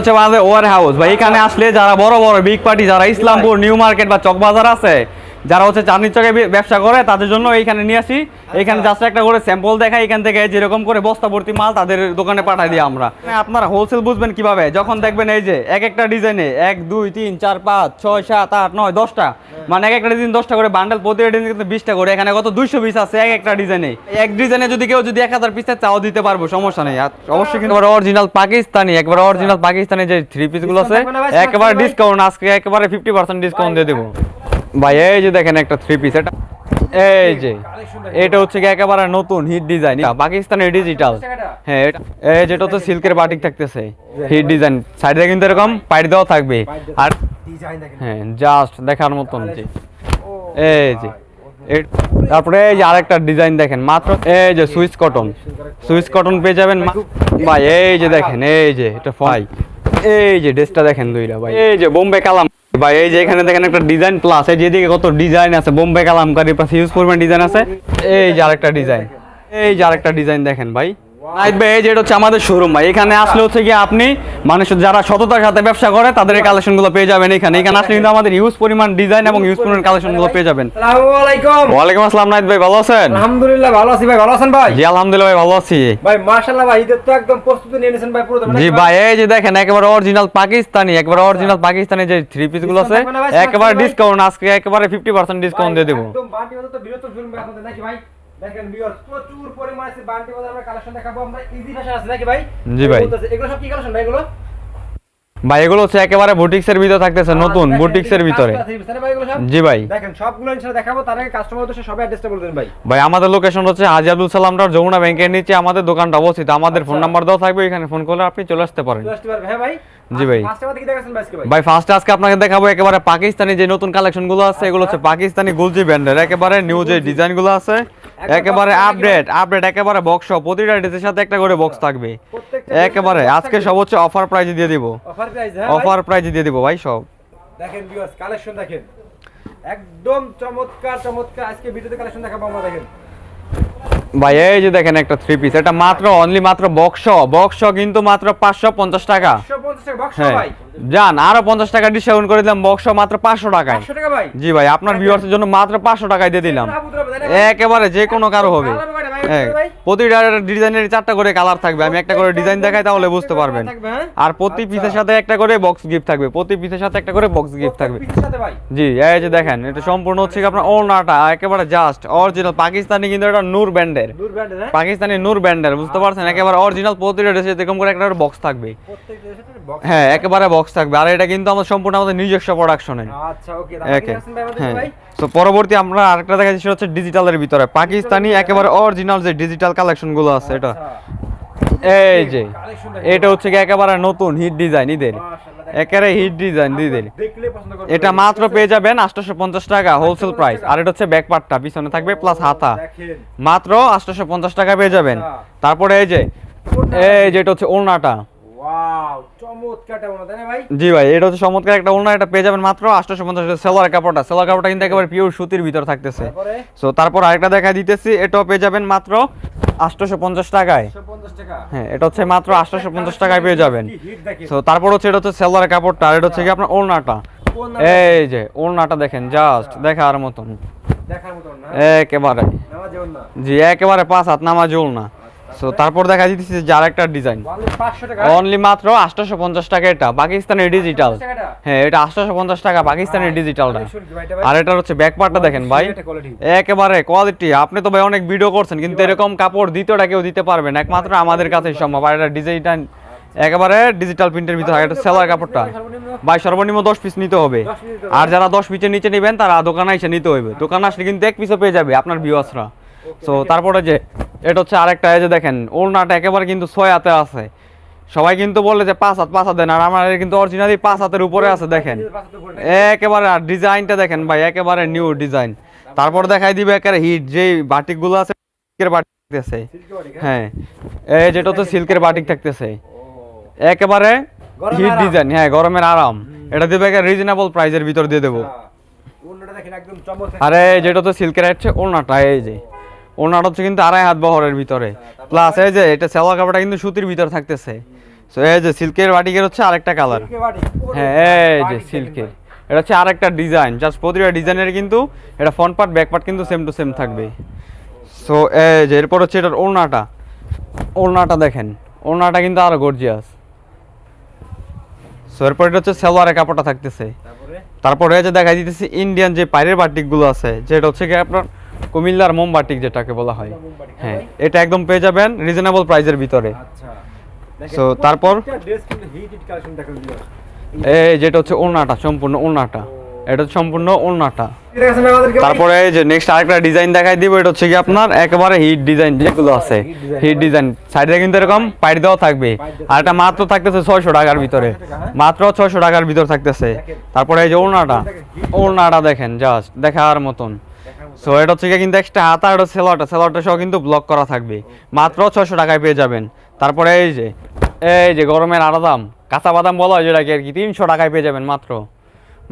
হচ্ছে war house ভাই এখানে আসলে যারা বড় বড় বিগ পার্টি যারা ইসলামপুর নিউ মার্কেট বা চকবাজার আছে যারা হচ্ছে চাঁদনি চকে ব্যবসা করে তাদের জন্য এইখানে নিয়ে আসি। এখানে জাস্ট একটা করে স্যাম্পল দেখাই এখান থেকে যেরকম করে বস্তা ভর্তি মাল তাদের দোকানে পাঠাই দিই আমরা। হ্যাঁ, আপনারা হোলসেল বুঝবেন কীভাবে? যখন দেখবেন এই যে এক একটা ডিজাইনে এক দুই তিন চার পাঁচ ছয় সাত আট নয় দশটা। মানে এক একটা ডিজাইন দশটা করে বান্ডেল প্রতি ডিজাইন কিন্তু বিশটা করে। এখানে কত? দুইশো পিস আছে এক একটা ডিজাইনে। এক ডিজাইনে যদি কেউ যদি এক হাজার পিসের চাও দিতে পারব সমস্যা নেই। আর অবশ্যই কিন্তু অরিজিনাল পাকিস্তানি একবার অরিজিনাল পাকিস্তানি যে থ্রি পিসগুলো আছে একেবারে ডিসকাউন্ট আজকে একেবারে ফিফটি পার্সেন্ট ডিসকাউন্ট দিয়ে দেবো। ভাই, এই যে দেখেন একটা থ্রি পিস এটা এই যে, এটা হচ্ছে একেবারে নতুন হিট ডিজাইন পাকিস্তানি ডিজিটাল হ্যাঁ এই যেটা হচ্ছে সিল্কের বাটিক থাকতেছে। হিট ডিজাইন সাইডে কিন্তু এরকম পাইট দেওয়া থাকবে। আর হ্যাঁ জাস্ট দেখার মতন যে। এই যে তারপরে এই যে আরেকটা ডিজাইন দেখেন, মাত্র এই যে সুইস কটন সুইস কটন পেয়ে যাবেন ভাই, এই যে দেখেন, এই যে এটা ফাই এই যে ড্রেসটা দেখেন দুইটা, ভাই। এই যে বোম্বে কালাম। ভাই, এই যে এখানে দেখেন একটা ডিজাইন প্লাস এই যেদিকে কত ডিজাইন আছে, বোম্বে কালামকারী প্লাস ইউজ পরিমাণ ডিজাইন আছে। এই যে আরেকটা ডিজাইন এই যে আরেকটা ডিজাইন দেখেন ভাই। নাইট ভাই এই যে এটা হচ্ছে আমাদের শোরুম ভাই। এখানে আসলে হচ্ছে কি আপনি মানুষ যারা সততার সাথে ব্যবসা করে তাদের এই কালেকশনগুলো পেয়ে যাবেন এখানে। এখানে আসলে কিন্তু আমাদের ইউজ পরিমাণ ডিজাইন এবং ইউজ পরিমাণ কালেকশনগুলো পেয়ে যাবেন। আসসালামু আলাইকুম। আসসালাম নাইট ভাই ভালো আছেন? আলহামদুলিল্লাহ ভালো আছি ভাই। ভালো আছেন ভাই? জি আলহামদুলিল্লাহ ভাই ভালো আছি। ভাই মাশাআল্লাহ ভাই ঈদের তো একদম প্রস্তুতি নিয়ে নিয়েছেন ভাই পুরো জি ভাই এই যে দেখেন একেবারে অরিজিনাল পাকিস্তানি একেবারে অরিজিনাল পাকিস্তানি যে থ্রি পিসগুলো আছে? একেবারে ডিসকাউন্ট আজকে একেবারে ফিফটি পার্সেন্ট ডিসকাউন্ট দিয়ে দেবো। একদম বাজার তো বৃহত্তম শোরুম ভাই আপনাদের নাকি ভাই? দেখেন ভিউয়ার্স প্রচুর পরিমাণে আছে বান্টি বাজার আমরা কালেকশন দেখাবো আমরা ইজি ফ্যাশন আছে নাকি ভাই? জি ভাই। এগুলো সব কি কালেকশন ভাই এগুলো? ভাই এগুলো হচ্ছে একেবারে বুটিক্সের ভিতরে থাকতেছে নতুন বুটিক্সের ভিতরে? জি ভাই। দেখেন সবগুলো ইনশাআল্লাহ দেখাবো তার আগে কাস্টমার উদ্দেশ্যে সবাই অ্যাড্রেসটা বলে দেন ভাই। ভাই আমাদের লোকেশন হচ্ছে হাজি আব্দুল সালাম টাওয়ার যমুনা ব্যাংকের নিচে আমাদের দোকানটা অবস্থিত। আমাদের ফোন আচ্ছা। নাম্বার দেওয়া থাকবে এখানে ফোন করলে আপনি চলে আসতে পারেন। চলে আসতে হ্যাঁ ভাই? জি ভাই। দেখাচ্ছেন ভাই ফার্স্ট আজকে আপনাকে দেখাবো একেবারে পাকিস্তানি যে নতুন কালেকশনগুলো আছে এগুলো হচ্ছে পাকিস্তানি গুলজি ব্র্যান্ডের। একেবারে নিউ যে ডিজাইনগুলো আছে একেবারে আপডেট আপডেট একেবারে বক্স প্রতিটা ড্রেসের সাথে একটা করে বক্স থাকবে। একেবারে আজকে সব হচ্ছে অফার প্রাইজে দিয়ে দিব। অফার প্রাইস হ্যাঁ অফার প্রাইজে দিয়ে দিব ভাই সব। দেখেন ভিউয়ার্স কালেকশন দেখেন। একদম চমৎকার চমৎকার। আজকে ভিডিওতে কালেকশন দেখাবো আমরা দেখেন। ভাই এই যে দেখেন একটা থ্রি পিস এটা মাত্র অনলি মাত্র বক্স বক্স কিন্তু মাত্র পাঁচশো পঞ্চাশ টাকা 150 টাকা বক্স হ্যাঁ যান আরও পঞ্চাশ টাকা ডিসকাউন্ট করে দিলাম বক্স মাত্র পাঁচশো টাকায় 500 টাকা ভাই জি ভাই আপনার ভিউয়ার্সের জন্য মাত্র পাঁচশো টাকায় দিয়ে দিলাম? একেবারে যে কোনো কারও হবে হ্যাঁ? প্রতিটা ডিজাইনের চারটা করে কালার থাকবে। আমি একটা করে ডিজাইন দেখাই তাহলে বুঝতে পারবেন। হ্যাঁ? আর প্রতি আচ্ছা। পিসের সাথে একটা করে বক্স গিফট থাকবে। প্রতি পিসের সাথে একটা করে বক্স গিফট থাকবে। জি এই যে দেখেন এটা সম্পূর্ণ হচ্ছে আপনার ওনাটা একেবারে জাস্ট অরিজিনাল পাকিস্তানি কিন্তু এটা নূর ব্র্যান্ডের হ্যাঁ? পাকিস্তানি নূর ব্র্যান্ডের বুঝতে পারছেন? একেবারে অরিজিনাল প্রতিটা ড্রেসে এরকম করে একটা বক্স থাকবে। হ্যাঁ একেবারে বক্স থাকবে। আর এটা কিন্তু আমাদের সম্পূর্ণ আমাদের নিজস্ব প্রোডাকশনে আচ্ছা ওকে হ্যাঁ। তো পরবর্তী আমরা আরেকটা দেখাচ্ছি সেটা হচ্ছে ডিজিটালের ভিতরে। পাকিস্তানি একেবারে অরিজিনাল যে ডিজিটাল কালেকশনগুলো আছে এটা। আচ্ছা, এই যে এটা হচ্ছে একেবারে নতুন হিট ডিজাইন ঈদের। একেবারে হিট ডিজাইন করবে এটা মাত্র পেয়ে যাবেন আটশোশো পঞ্চাশ টাকা হোলসেল প্রাইস আর এটা হচ্ছে ব্যাক পার্টটা পিছনে থাকবে প্লাস হাতা। মাত্র আটশোশো পঞ্চাশ টাকা পেয়ে যাবেন। আচ্ছা। তারপরে এই যে এই যে এটা হচ্ছে ওড়নাটা। ওয়াও চমৎকারটা তাই না ভাই? জি ভাই এটা হচ্ছে চমৎকার একটা এটা পেয়ে যাবেন মাত্র সেলার কাপড়টা সেলার কাপড়টা কিন্তু একেবারে পিওর সুতির ভিতর থাকতেছে। সো তারপর আরেকটা দেখা দিতেছি এটাও পেয়ে যাবেন মাত্র আটশোশো পঞ্চাশ টাকায়। 150 টাকা? হ্যাঁ এটা হচ্ছে মাত্র আটশোশো পঞ্চাশ টাকায় পেয়ে যাবেন। সো তারপর হচ্ছে এটা হচ্ছে সেলার কাপড়টা আর এটা হচ্ছে কি আপনার এই যে দেখেন জাস্ট দেখার মতন। দেখার মতন না? একেবারে। জি একেবারে পাঁচ হাত নামা জুল সো তারপর দেখা দিতেছি যে আর একটা ডিজাইন ওয়ালে 500 টাকা? অনলি মাত্র আটশোশো পঞ্চাশ টাকা এটা। পাকিস্তানের ডিজিটাল হ্যাঁ এটা আটশোশো পঞ্চাশ টাকা পাকিস্তানের ডিজিটালটা এটা আর এটার হচ্ছে ব্যাক পার্টটা দেখেন ভাই। একেবারে কোয়ালিটি আপনি তো ভাই অনেক ভিডিও করছেন কিন্তু এরকম কাপড় দ্বিতীয়টা কেউ দিতে পারবেন। একমাত্র আমাদের কাছেই সম্ভব। আর এটা ডিজাইন একেবারে ডিজিটাল প্রিন্টের ভিতরে এটা সেলার কাপড়টা। ভাই সর্বনিম্ন দশ পিস নিতে হবে। আর যারা দশ পিসের নিচে নেবেন তারা দোকানে এসে নিতে হবে দোকানে আসলে কিন্তু এক পিসও পেয়ে যাবে আপনার ভিউয়ার্সরা সো তারপরে যে এটা হচ্ছে আরেকটা এই যে দেখেন ওড়নাটা একেবারে কিন্তু ছয় হাতে আছে। সবাই কিন্তু বলে যে পাঁচ হাত পাঁচ হাত দেন আর আমার কিন্তু অরিজিনালি পাঁচ হাতের উপরে আছে দেখেন। একেবারে আর ডিজাইনটা দেখেন ভাই একেবারে নিউ ডিজাইন তারপর দেখাই দিবে একেবারে হিট যে বাটিকগুলো আছে সিল্কের বাটিক থাকতেছে। হ্যাঁ? এই যেটা তো সিল্কের বাটিক থাকতেছে। একেবারে হিট ডিজাইন হ্যাঁ গরমের আরাম। এটা দিবে রিজনেবল প্রাইসের ভিতর দিয়ে দেবো। চমৎকার। আরে যেটা তো সিল্কের হচ্ছে ওড়নাটা এই যে। ওড়নাটা হচ্ছে কিন্তু আড়াই হাত বহরের ভিতরে। প্লাস এই যে এটা সেলা কাপড়টা কিন্তু সুতির ভিতর থাকতেছে। সো এই যে সিল্কের বাটিকের হচ্ছে আরেকটা কালার হ্যাঁ এই যে সিল্কের এটা হচ্ছে আরেকটা ডিজাইন জাস্ট প্রতিটা ডিজাইনের কিন্তু এটা ফ্রন্ট পার্ট ব্যাক পার্ট কিন্তু সেম টু সেম থাকবে। সো এই যে এরপর হচ্ছে এটার ওড়নাটা। ওড়নাটা দেখেন। ওড়নাটা কিন্তু আরও গর্জিয়াস সো এরপর এটা হচ্ছে সালোয়ারের কাপড়টা থাকতেছে। তারপরে? তারপরে এই যে দেখা দিতেছে ইন্ডিয়ান যে পাইরের বাটিকগুলো আছে যেটা হচ্ছে কি আপনার কুমিল্লার মোম বাটিক যেটাকে বলা হয়। হ্যাঁ হ্যাঁ এটা একদম পেয়ে যাবেন রিজনেবল প্রাইজের ভিতরে। আচ্ছা। দেখেন, So, তারপর? এই যেটা হচ্ছে ওড়নাটা সম্পূর্ণ ওড়নাটা। এটা হচ্ছে সম্পূর্ণ ওড়নাটা। ভাই? তারপরে এই যে নেক্সট আরেকটা ডিজাইন দেখাই দিব এটা হচ্ছে কি আপনার? একেবারে হিট ডিজাইন যেগুলো আছে। হিট ডিজাইন সাইডে কিন্তু এরকম পাইট দেওয়া থাকবে। আর এটা মাত্র থাকতেছে ছয়শো টাকার ভিতরে। মাত্র ছয়শো টাকার ভিতর থাকতেছে। তারপরে এই যে ওড়নাটা। ওড়নাটা দেখেন জাস্ট দেখার মতন। সো এটা হচ্ছে কিন্তু এক্সট্রা হাতা আর সেলরটা সেলরটা সহ কিন্তু ব্লক করা থাকবে। মাত্র ছয়শো টাকায় পেয়ে যাবেন। তারপরে এই যে এই যে গরমের আড়া দাম কাঁচা বাদাম বলা হয় যেটাকে আর কি তিনশো টাকায় পেয়ে যাবেন মাত্র।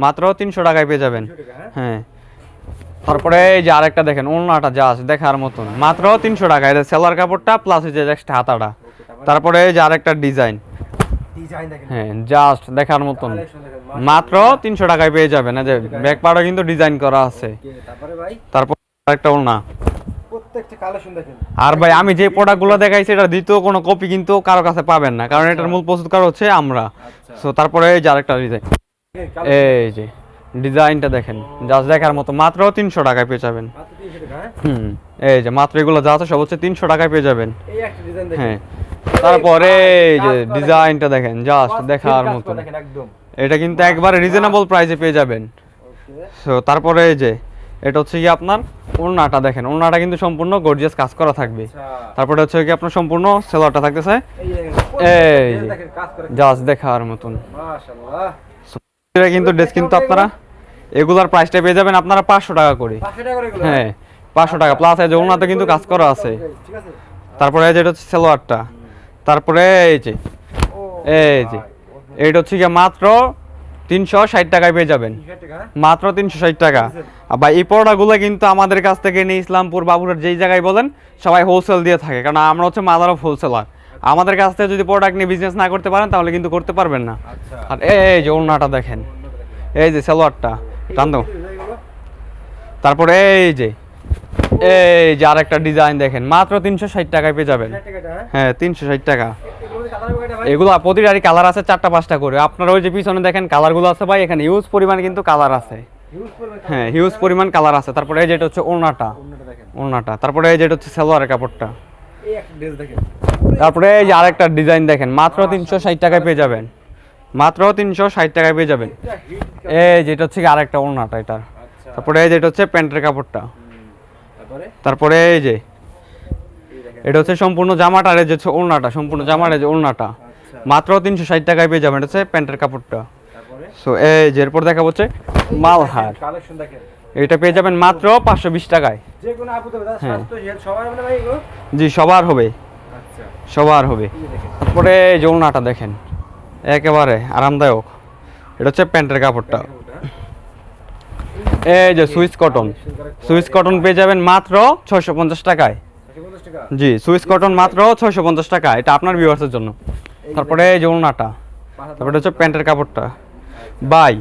মাত্র তিনশো টাকায় পেয়ে যাবেন। হ্যাঁ? হ্যাঁ। তারপরে এই যে আরেকটা দেখেন ওড়নাটা জাস্ট দেখার মতন। মাত্র তিনশো টাকা এটা সেলার কাপড়টা প্লাস যে এক্সট্রা হাতাটা। তারপরে? এই যে আরেকটা ডিজাইন হ্যাঁ জাস্ট দেখার মতন। মাত্র তিনশো টাকায় পেয়ে যাবেন। যে ব্যাক পাড়ও কিন্তু ডিজাইন করা আছে। তারপরে ভাই? তারপর আরেকটা ওড়না। প্রত্যেকটা আর ভাই আমি যে প্রোডাক্টগুলো দেখাইছি এটা দ্বিতীয় কোনো কপি কিন্তু কারও কাছে পাবেন না কারণ এটার মূল প্রস্তুতকার হচ্ছে আমরা। আচ্ছা। সো তারপরে এই যে আরেকটা ডিজাইন এই যে ডিজাইনটা দেখেন জাস্ট দেখার মতো মাত্র তিনশো টাকায় পেয়ে যাবেন। মাত্র 300 টাকা হ্যাঁ? হুম এই যে মাত্র এগুলো যা আছে সব হচ্ছে তিনশো টাকায় পেয়ে যাবেন। একটা হ্যাঁ। তারপরে এই যে ডিজাইনটা দেখেন জাস্ট দেখার দেখেন একদম। এটা কিন্তু একবারে রিজনেবল প্রাইসে পেয়ে যাবেন। সো তারপরে এই যে এটা হচ্ছে কি আপনার ওড়নাটা দেখেন। ওড়নাটা কিন্তু সম্পূর্ণ গর্জিয়াস কাজ করা থাকবে। আচ্ছা। তারপরে হচ্ছে কি আপনার সম্পূর্ণ সেলারটা থাকতেছে। এই দেখেন এই দেখেন কাজ করে। জাস্ট দেখার মতন। এটা কিন্তু ড্রেস কিন্তু আপনারা। এগুলার প্রাইসটা পেয়ে যাবেন আপনারা পাঁচশো টাকা করে। 500 টাকা করে হ্যাঁ পাঁচশো টাকা। প্লাস এই যে ওড়নাতে কিন্তু কাজ করা আছে। তারপরে এই যে এটা হচ্ছে সেলোয়ারটা। তারপরে এই যে এই যে। এইটা হচ্ছে গিয়ে মাত্র তিনশো ষাট টাকায় পেয়ে যাবেন। 300 টাকা হ্যাঁ? মাত্র তিনশো ষাট টাকা। বা এই পড়াগুলো কিন্তু আমাদের কাছ থেকে নিয়ে ইসলামপুর বাবুরের যেই জায়গায় বলেন সবাই হোলসেল দিয়ে থাকে। কারণ আমরা হচ্ছে মাদার অফ হোলসেলার আমাদের কাছ থেকে যদি প্রোডাক্ট নিয়ে বিজনেস না করতে পারেন তাহলে কিন্তু করতে পারবেন না। আচ্ছা। আর এই যে ওড়নাটা দেখেন। এই যে সালোয়ারটা টান তারপরে এই যে এই যে আরেকটা ডিজাইন দেখেন। মাত্র তিনশো ষাট টাকায় পেয়ে যাবেন। 60 টাকা হ্যাঁ? হ্যাঁ তিনশো ষাট টাকা। এগুলো এগুলো প্রতিটারই কালার আছে চারটা পাঁচটা করে। আপনার ওই যে পিছনে দেখেন কালারগুলো আছে ভাই এখানে ইউজ পরিমাণ কিন্তু কালার আছে। হ্যাঁ হিউজ পরিমাণ কালার আছে। তারপরে এই যেটা হচ্ছে ওড়নাটা। দেখেন। ওড়নাটা। তারপরে এই যেটা হচ্ছে সালোয়ারের কাপড়টা। তারপরে এই যে আরেকটা ডিজাইন দেখেন মাত্র তিনশো ষাট টাকায় পেয়ে যাবেন। মাত্র তিনশো ষাট টাকায় পেয়ে যাবেন। এই যেটা হচ্ছে আরেকটা ওড়নাটা এটার আচ্ছা। তারপরে এই যেটা হচ্ছে প্যান্টের কাপড়টা। তারপরে এই যে এটা হচ্ছে সম্পূর্ণ জামাটা আর যে হচ্ছে ওড়নাটা সম্পূর্ণ জামার এই যে ওড়নাটা। আচ্ছা। মাত্র তিনশো ষাট টাকায় পেয়ে যাবেন এটা হচ্ছে প্যান্টের কাপড়টা। সো এই যে এরপর দেখা হচ্ছে মালহার কালেকশন দেখেন এটা পেয়ে যাবেন মাত্র পাঁচশো বিশ টাকায়। হ্যাঁ। স্বাস্থ্য হেলথ সবার মানে ভাই এগুলো? জি সবার হবে। আচ্ছা। সবার হবে। তারপরে এই যে ওড়নাটা দেখেন একেবারে আরামদায়ক। এটা হচ্ছে প্যান্টের কাপড়টা। এই যে সুইস কটন। সুইস কটন পেয়ে যাবেন মাত্র ছয়শো পঞ্চাশ টাকায়। 150 টাকা? জি সুইস কটন মাত্র ছয়শো পঞ্চাশ টাকা এটা আপনার ভিউয়ার্সের জন্য। তারপরে এই যে ওড়নাটা তারপরে হচ্ছে প্যান্টের কাপড়টা। বাই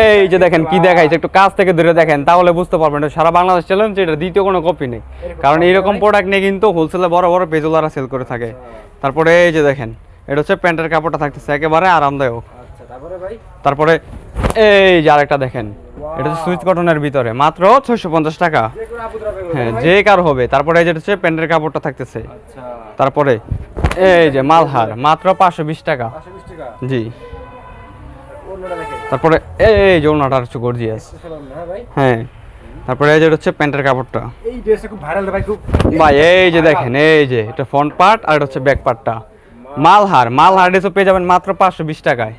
এই যে দেখেন কি দেখাইছে একটু কাছ থেকে ধরে দেখেন তাহলে বুঝতে পারবেন সারা বাংলাদেশ চ্যালেঞ্জ এটা দ্বিতীয় কোনো কপি নেই। কারণ এইরকম প্রোডাক্ট নিয়ে কিন্তু হোলসেলে বড় বড় পেজওয়ালারা সেল করে থাকে। তারপরে এই যে দেখেন এটা হচ্ছে প্যান্টের কাপড়টা থাকতেছে একেবারে আরামদায়ক। আচ্ছা তারপরে এই যে আরেকটা দেখেন এটা হচ্ছে সুইচ কটনের ভিতরে। মাত্র ছয়শো পঞ্চাশ টাকা। হ্যাঁ যে কার হবে। তারপরে এই যে হচ্ছে প্যান্টের কাপড়টা থাকতেছে। আচ্ছা। তারপরে এই যে মালহার মাত্র পাঁচশো বিশ টাকা। জি। তারপরে এই যে ওনাটা হচ্ছে গর্জিয়াস হ্যাঁ তারপরে এই যে হচ্ছে প্যান্টের কাপড়টা। ভাই ভাই এই যে দেখেন এই যে এটা ফ্রন্ট পার্ট আর এটা হচ্ছে ব্যাক পার্টটা মালহার মালহার ড্রেসও পেয়ে যাবেন মাত্র পাঁচশো বিশ টাকায়।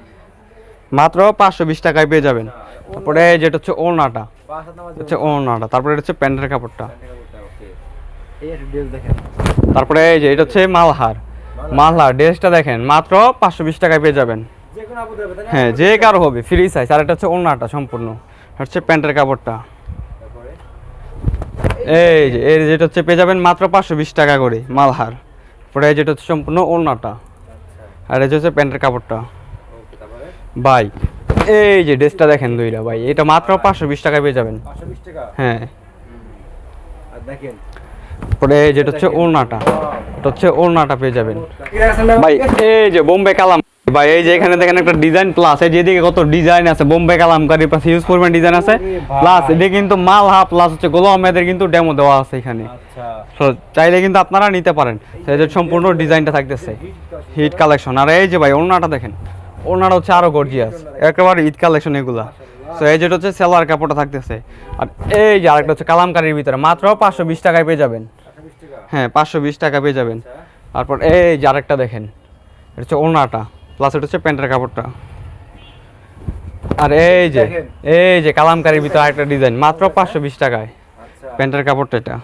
মাত্র পাঁচশো বিশ টাকায় পেয়ে যাবেন। তারপরে যেটা হচ্ছে ওড়নাটা। হচ্ছে ওড়নাটা তারপরে এটা হচ্ছে প্যান্টের কাপড়টা। তারপরে এই যে এটা হচ্ছে মালহার। মালহার। ড্রেসটা দেখেন মাত্র পাঁচশো বিশ টাকায় পেয়ে যাবেন। হ্যাঁ যে কারও হবে ফ্রি সাইজ আর এটা হচ্ছে ওড়নাটা সম্পূর্ণ। হচ্ছে প্যান্টের কাপড়টা। এই যে এর যেটা হচ্ছে পেয়ে যাবেন মাত্র পাঁচশো বিশ টাকা করে মালহার। পরে যেটা হচ্ছে সম্পূর্ণ ওড়নাটা। আর এটা হচ্ছে প্যান্টের কাপড়টা। ভাই এই যে ড্রেসটা দেখেন দুইটা ভাই এটা মাত্র পাঁচশো বিশ টাকায় পেয়ে যাবেন। হ্যাঁ। দেখেন। পরে যেটা হচ্ছে ওড়নাটা। এটা হচ্ছে ওড়নাটা পেয়ে যাবেন। ভাই এই যে বোম্বে কালাম। ভাই এই যে এখানে দেখেন একটা ডিজাইন প্লাস এই যেদিকে কত ডিজাইন আছে বোম্বে কালামকারী প্লাস হিউজ পরিমাণ ডিজাইন আছে। প্লাস এটা কিন্তু মাল হা প্লাস হচ্ছে গোলাম আহমেদের কিন্তু ডেমো দেওয়া আছে এখানে। আচ্ছা। চাইলে কিন্তু আপনারা নিতে পারেন। সম্পূর্ণ ডিজাইনটা থাকতেছে। হিট কালেকশন আর এই যে ভাই ওড়নাটা দেখেন। ওড়নাটা হচ্ছে আরও গর্জিয়াস একেবারে ঈদ কালেকশন এগুলা। তো এই যেটা হচ্ছে সেলার কাপড়টা থাকতেছে। আর এই যে আরেকটা হচ্ছে কালামকারির ভিতরে মাত্র পাঁচশো বিশ টাকায় পেয়ে যাবেন। হ্যাঁ পাঁচশো বিশ টাকা পেয়ে যাবেন। আচ্ছা। তারপর এই যে আরেকটা দেখেন এটা হচ্ছে ওড়নাটা প্লাস এটা হচ্ছে প্যান্টের কাপড়টা। আর এই যে এই যে কালামকারির ভিতরে আরেকটা ডিজাইন মাত্র পাঁচশো বিশ টাকায়। আচ্ছা। প্যান্টের কাপড়টা এটা।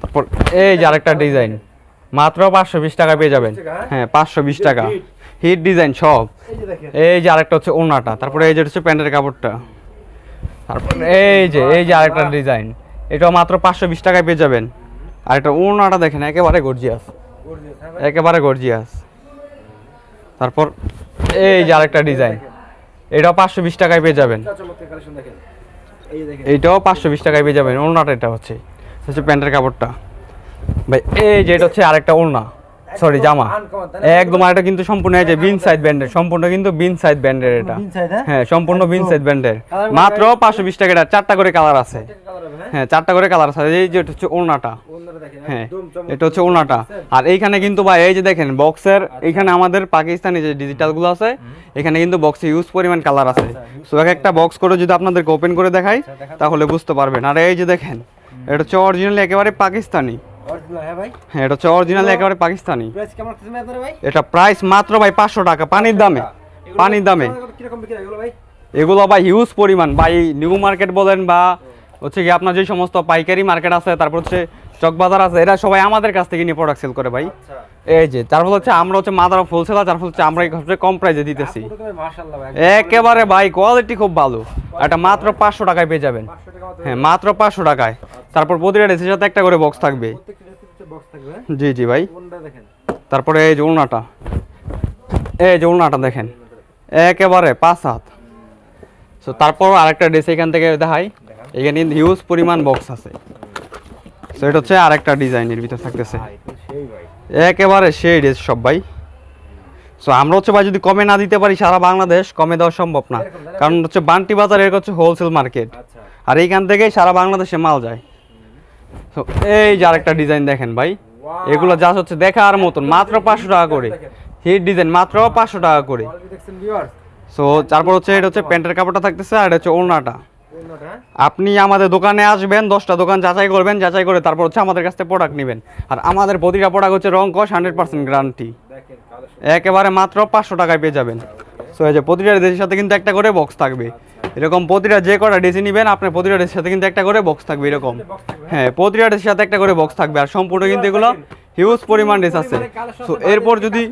তারপর এই যে আরেকটা ডিজাইন মাত্র পাঁচশো বিশ টাকা পেয়ে যাবেন? হ্যাঁ পাঁচশো বিশ টাকা। হিট। ডিজাইন সব। এই যে আরেকটা হচ্ছে ওড়নাটা তারপরে এই যে হচ্ছে প্যান্টের কাপড়টা। তারপর এই যে এই যে আরেকটা ডিজাইন। এটাও মাত্র পাঁচশো বিশ টাকায় পেয়ে যাবেন। আর একটা ওড়নাটা দেখেন একেবারে গর্জিয়াস। হ্যাঁ একেবারে গর্জিয়াস। তারপর এই যে আরেকটা ডিজাইন। এটাও পাঁচশো বিশ টাকায় পেয়ে যাবেন। দেখেন। এইটাও পাঁচশো বিশ টাকায় পেয়ে যাবেন। ওড়নাটা এটা হচ্ছে। এটা হচ্ছে প্যান্টের কাপড়টা। ভাই এই যে এটা হচ্ছে আরেকটা ওড়না। সরি জামা? একদম আর এটা কিন্তু সম্পূর্ণ এই যে বিন সাইড ব্যান্ডের সম্পূর্ণ কিন্তু বিন সাইড ব্যান্ডের এটা। হ্যাঁ? হ্যাঁ সম্পূর্ণ বিন সাইড ব্যান্ডের মাত্র পাঁচশো বিশ টাকা এটা চারটা করে কালার আছে। হ্যাঁ? হ্যাঁ চারটা করে কালার আছে। এই যে এটা হচ্ছে ওড়নাটা। হ্যাঁ এটা হচ্ছে ওড়নাটা। আর এইখানে কিন্তু ভাই এই যে দেখেন বক্সের এইখানে আমাদের পাকিস্তানি যে ডিজিটালগুলো আছে এখানে কিন্তু বক্সে ইউজ পরিমাণ কালার আছে। সো এক একটা বক্স করে যদি আপনাদেরকে ওপেন করে দেখাই তাহলে বুঝতে পারবেন। আর এই যে দেখেন এটা হচ্ছে অরিজিনালি একেবারে পাকিস্তানি। হ্যাঁ হ্যাঁ এটা হচ্ছে অরিজিনাল একেবারে পাকিস্তানি। এটা প্রাইস মাত্র ভাই পাঁচশো টাকা পানির দামে। পানির দামে। এগুলো ভাই? হিউজ পরিমাণ। ভাই নিউ মার্কেট বলেন বা হচ্ছে কি আপনার যে সমস্ত পাইকারি মার্কেট আছে তারপর হচ্ছে চকবাজার আছে এরা সবাই আমাদের কাছ থেকে নিয়ে প্রোডাক্ট সেল করে ভাই। আচ্ছা। এই যে তার ফলে হচ্ছে আমরা হচ্ছে মাদার অফ হোলসেলার তার ফলে হচ্ছে আমরা সবচেয়ে কম প্রাইসে দিতেছি। একেবারে ভাই কোয়ালিটি খুব ভালো। এটা মাত্র পাঁচশো টাকায় পেয়ে যাবেন। 500 টাকা মতো হ্যাঁ মাত্র পাঁচশো টাকায়। তারপর প্রতিটা ড্রেসের সাথে একটা করে বক্স থাকবে। জি জি ভাই। তারপরে এই যে উলনাটা এই যে উলনাটা দেখেন। একেবারে পাঁচ হাত। সো তারপর আরেকটা ড্রেস এখান থেকে দেখাই। এখানে হিউজ পরিমাণ বক্স আছে। সো এটা হচ্ছে আরেকটা ডিজাইনের ভিতর থাকতেছে। একেবারে সেই ড্রেস সব ভাই। সো আমরা হচ্ছে ভাই যদি কমে না দিতে পারি সারা বাংলাদেশ কমে দেওয়া সম্ভব না। কারণ হচ্ছে বান্টি বাজার এর হচ্ছে হোলসেল মার্কেট আচ্ছা। আর এইখান থেকে সারা বাংলাদেশে মাল যায়। তো এই যে আরেকটা ডিজাইন দেখেন ভাই। এগুলো যা হচ্ছে দেখার মতন মাত্র পাঁচশো টাকা করে। হিট ডিজাইন মাত্র পাঁচশো টাকা করে। সো তারপর হচ্ছে এটা হচ্ছে প্যান্টের কাপড়টা থাকতেছে আর এটা হচ্ছে ওড়নাটা। আপনি আমাদের দোকানে আসবেন দশটা দোকান যাচাই করবেন যাচাই করে তারপর হচ্ছে আমাদের কাছ থেকে প্রোডাক্ট নেবেন। আর আমাদের প্রতিটা প্রোডাক্ট হচ্ছে রং কস হান্ড্রেড পার্সেন্ট গ্যারান্টি একেবারে মাত্র পাঁচশো টাকায় পেয়ে যাবেন। সো এই যে প্রতিটা ড্রেসের সাথে কিন্তু একটা করে বক্স থাকবে। এরকম প্রতিটা যে কটা ড্রেসই নেবেন আপনার প্রতিটা ড্রেসের সাথে কিন্তু একটা করে বক্স থাকবে এরকম। হ্যাঁ? প্রতিটা ড্রেসের সাথে একটা করে বক্স থাকবে। আর সম্পূর্ণ কিন্তু এগুলো হিউজ পরিমাণ ড্রেস আছে। তো এরপর যদি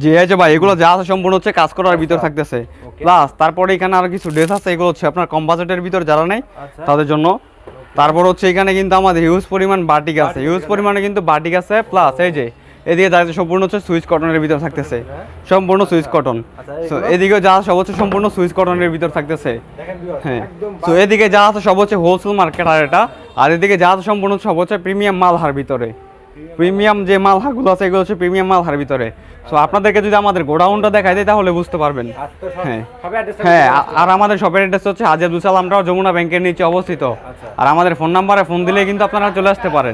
জি এই যে ভাই এগুলো যা আছে সম্পূর্ণ হচ্ছে কাজ করার ভিতর থাকতেছে। প্লাস তারপরে এখানে আর কিছু ড্রেস আছে এগুলো হচ্ছে আপনার কম বাজেটের ভিতর যারা নেই আচ্ছা। তাদের জন্য। তারপর হচ্ছে এখানে কিন্তু আমাদের হিউজ পরিমাণ বাটিক আছে। হিউজ পরিমাণে কিন্তু বাটিক আছে। প্লাস এই যে এদিকে দাঁড়িয়ে সম্পূর্ণ হচ্ছে সুইচ কটনের ভিতর থাকতেছে। সম্পূর্ণ সুইচ কটন। সো এদিকে যা সব হচ্ছে সম্পূর্ণ সুইচ কটনের ভিতর থাকতেছে। হ্যাঁ। তো এদিকে যা আছে সব হচ্ছে হোলসেল মার্কেট আর এটা। আর এদিকে যা আছে সম্পূর্ণ সব হচ্ছে প্রিমিয়াম মালহার ভিতরে। প্রিমিয়াম যে মালহাগুলো আছে এগুলো হচ্ছে প্রিমিয়াম মালহার ভিতরে। সো আপনাদেরকে যদি আমাদের গোডাউনটা দেখাই দেয় তাহলে বুঝতে পারবেন। হ্যাঁ। হ্যাঁ আর আমাদের শপের অ্যাড্রেস হচ্ছে দুসালামরাও যমুনা ব্যাংকের নিচে অবস্থিত। আচ্ছা। আর আমাদের ফোন নাম্বারে ফোন দিলে কিন্তু আপনারা চলে আসতে পারেন।